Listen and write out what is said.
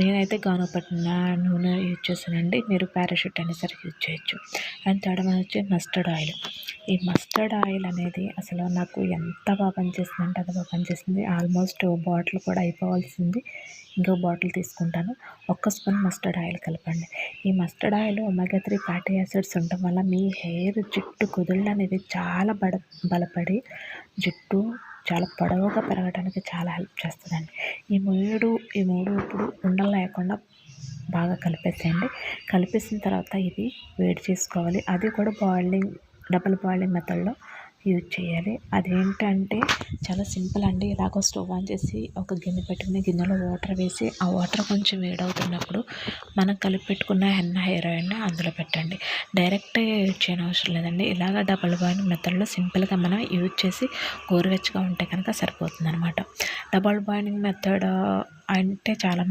నేనైతే గానుగపట్టిన నూనె యూజ్ చేస్తానండి మీరు పారాషూట్ అనేసరికి యూజ్ చేయొచ్చు. అండ్ థర్డ్ వన్ వచ్చి మస్టర్డ్ ఆయిల్. ఈ మస్టర్డ్ ఆయిల్ అనేది అసలు నాకు ఎంత బాగా పనిచేస్తుంది అంటే అంత బాగా పనిచేస్తుంది ఆల్మోస్ట్ బాటిల్ కూడా అయిపోవాల్సింది. ఇంకో బాటిల్ తీసుకుంటాను. ఒక్క స్పూన్ మస్టర్డ్ ఆయిల్ కలపండి. ఈ mustard oil omega three fatty acids ఉండటం వల్ల మీ హెయిర్ జుట్టు కుదుళ్ళు అనేది చాలా బడ బలపడి జుట్టు చాలా పొడవుగా పెరగడానికి చాలా హెల్ప్ చేస్తుందండి. ఈ మూడు ఈ మూడు ఇప్పుడు ఉండలు లేకుండా బాగా కలిపేసేయండి. కలిపేసిన తర్వాత ఇది వేడి చేసుకోవాలి. అది కూడా బాయిలింగ్ డబల్ బాయిలింగ్ మెథడ్లో యూజ్ చేయాలి. అదేంటంటే చాలా సింపుల్ అండి. ఇలాగ స్టవ్ ఆన్ చేసి ఒక గిన్నె పెట్టుకుని గిన్నెలో వాటర్ వేసి ఆ వాటర్ కొంచెం వేడవుతున్నప్పుడు మనం కలిపి పెట్టుకున్న హెన్న హెయిర్ ఆయిల్ని అందులో పెట్టండి. డైరెక్ట్ యూజ్ చేయని అవసరం లేదండి. ఇలాగ డబల్ బాయిలింగ్ మెథడ్లో సింపుల్గా మనం యూజ్ చేసి గోరువెచ్చగా ఉంటే కనుక సరిపోతుంది అనమాట డబల్ బాయిలింగ్ మెథడ్ అంటే చాలామంది